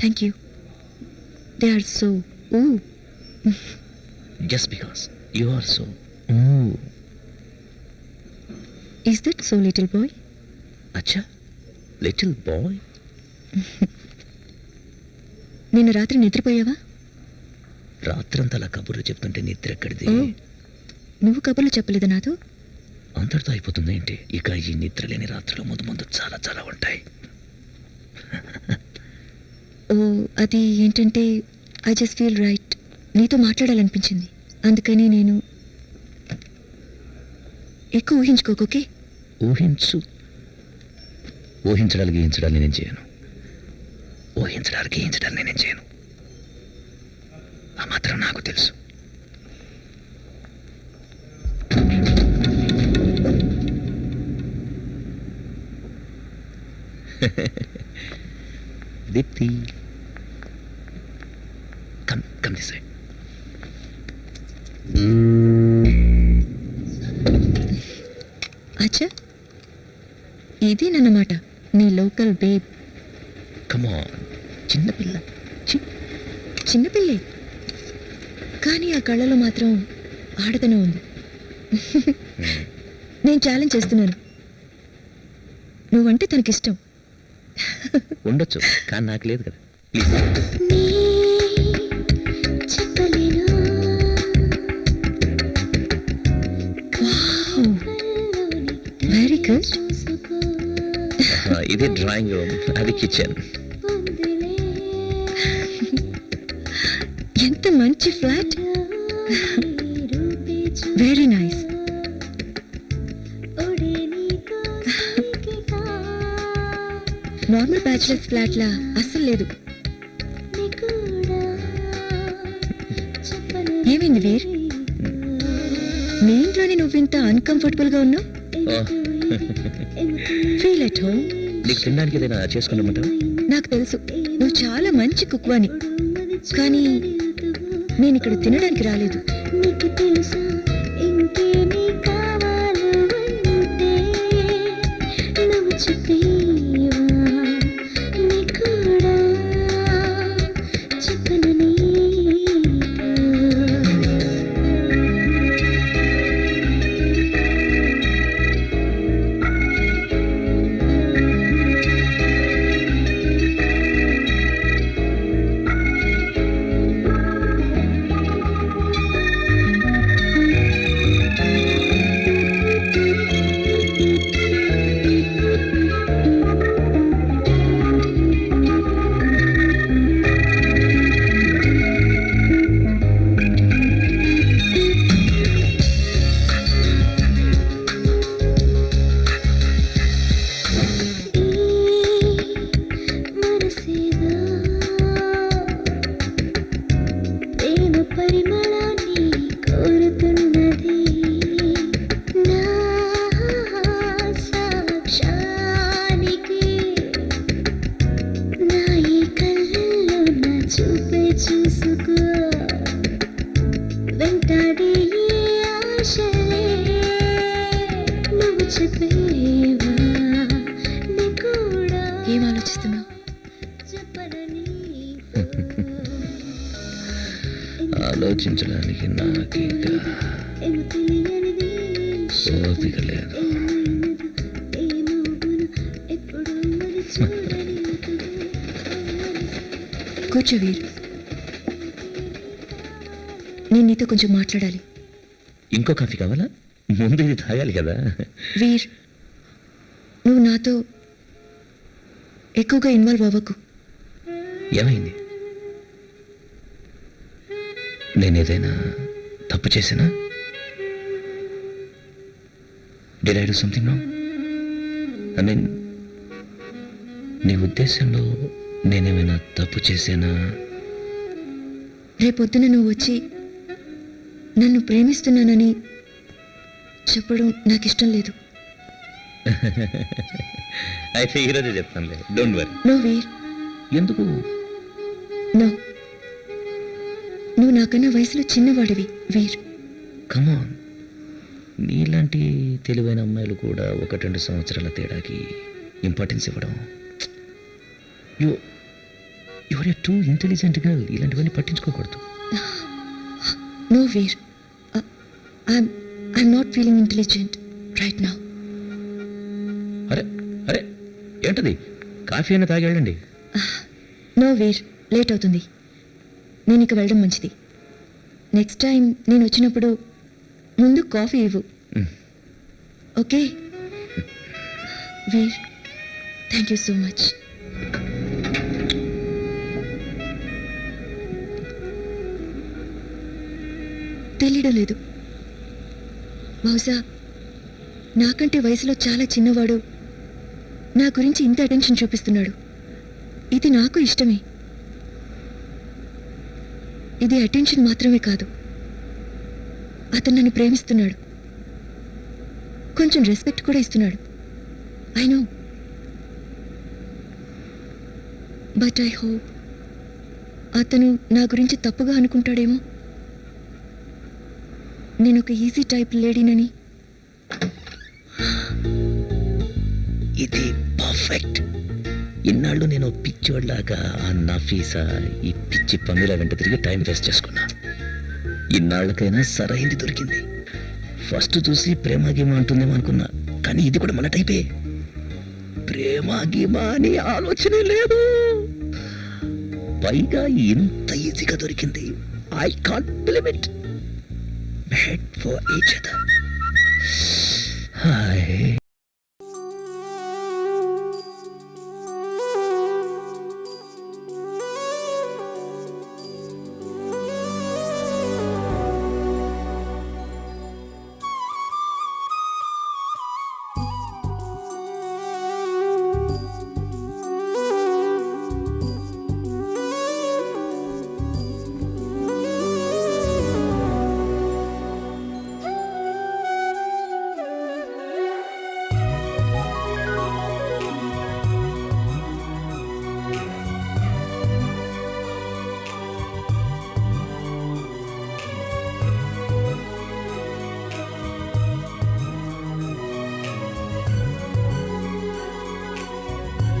Thank you they are so ఊ just because you are so is that so little boy అచ్చా little boy నిన్న రాత్రి నిద్రపోయావా? రాత్రంతా అలా కబుర్లు చెప్తుంటే నిద్ర ఎక్కడిది? నువ్వు కబుర్లు చెప్పలేదు నాతో? అంతటితో అయిపోతుంది ఏంటి ఇక ఈ నిద్ర లేని రాత్రులు ముందు ముందు చాలా చాలా ఉంటాయి. అది ఏంటంటే ఐ జస్ట్ ఫీల్ రైట్ నీతో మాట్లాడాలనిపించింది. అందుకని నేను ఎక్కువ ఊహించుకోకే ఓకే? ఊహించు. ఊహించడానికి ఊహించడాన్ని నేను చేయను. ఊహించడానికి ఊహించడాన్ని నేనేం చేయను. ఆ మాత్రం నాకు తెలుసు. Deepti. Come come this side అచ్చా. ఇది నన్నమాట నీ లోకల్ బేబ్. కమ్ ఆన్ చిన్నపిల్ల చిన్నపిల్లే కానీ ఆ కళ్ళలో మాత్రం ఆడతనం ఉంది. నేను ఛాలెంజ్ చేస్తున్నాను. నువ్వంటే తనకిష్టం. ఉండొచ్చు. కానీ నాకు లేదు కదా. ప్లీజ్ ఇది డ్రాయింగ్ రూమ్ అది కిచెన్. ఎంత మంచి flat. Very nice normal bachelors flat లా అస్సలు లేదు. ఏమైంది వీర్? మీ ఇంట్లోనే నువ్వు ఇంత అన్కంఫర్టబుల్గా ఉన్నావు? ఫీల్ ఎట్ హోమ్ నీకు తినడానికి ఏదైనా చేసుకున్నామంట నాకు తెలుసు. నువ్వు చాలా మంచి కుక్ అని కానీ నేను ఇక్కడ తినడానికి రాలేదు. నీకు తెలుసా? ఇంకేమీ కావాలో అంటే నువ్వు చెప్పేవా ఆలోచించడానికి నాకు ఇంకా ఏమో తెలియనిది ఓపిక లేదు. ఏమవును ఎప్పుడు మరి చూడని కూర్చో వీర్. నేను నీతో కొంచెం మాట్లాడాలి. ఇంకో కాఫీ కావాలా? ముందు ఇది తాగాలి కదా. వీర్ నువ్వు నాతో ఎక్కువగా ఇన్వాల్వ్ అవ్వకు. ఏమైంది? నేను ఏదైనా తప్పు చేసినా? Did I do something no I mean నీ ఉద్దేశంలో నేనేమైనా తప్పు చేశానా? రేపొద్దున నువ్వు వచ్చి నన్ను ప్రేమిస్తున్నానని చెప్పడం నాకు ఇష్టం లేదు అయితే ఈరోజే చెప్తానులే. డోంట్ వరీ నో వీర్ ఎందుకు? నో నాకన్నా వయసులో చిన్నవాడివి. వీర్. కమాన్ నీలాంటి తెలివైన అమ్మాయిలు కూడా ఒకటి రెండు సంవత్సరాల తేడాకి ఇంపార్టెన్స్ ఇవ్వడం. You your too intelligent girl ఇలాంటివన్నీ పట్టించుకోకూడదు. No Veer. I'm I'm not feeling intelligent right నా అరే అరే ఏంటది? కాఫీ అయినా తాగెళ్ళండి. నో వీర్. లేట్ అవుతుంది. నేను ఇక వెళ్ళడం మంచిది. నెక్స్ట్ టైం నేను వచ్చినప్పుడు ముందు కాఫీ ఇవ్వు. Okay? Veer thank you so much తెలియడం లేదు. బహుశా నాకంటే వయసులో చాలా చిన్నవాడు నా గురించి ఇంత అటెన్షన్ చూపిస్తున్నాడు. ఇది నాకు ఇష్టమే. ఇది అటెన్షన్ మాత్రమే కాదు. అతను నన్ను ప్రేమిస్తున్నాడు. కొంచెం రెస్పెక్ట్ కూడా ఇస్తున్నాడు. I know. But I hope అతను నా గురించి తప్పుగా అనుకుంటాడేమో. నేను ఒక ఈజీ టైప్ లేడీనని. ఇది పర్ఫెక్ట్. ఇన్నాళ్ళు నేను పిచ్చివాడిలాగా ఆ నఫీసా ఈ పిచ్చి పందిల వెంట తిరిగి టైం వేస్ట్ చేసుకున్నా. ఇన్నాళ్ళకైనా సరైంది దొరికింది. ఫస్ట్ చూసి ప్రేమ గీమ అంటుందేమో అనుకున్నా కానీ ఇది కూడా మన టైపే. ప్రేమ గీమ అని ఆలోచనే లేదు. పైగా ఇంత ఈజీగా దొరికింది. I can't believe it made for each other hi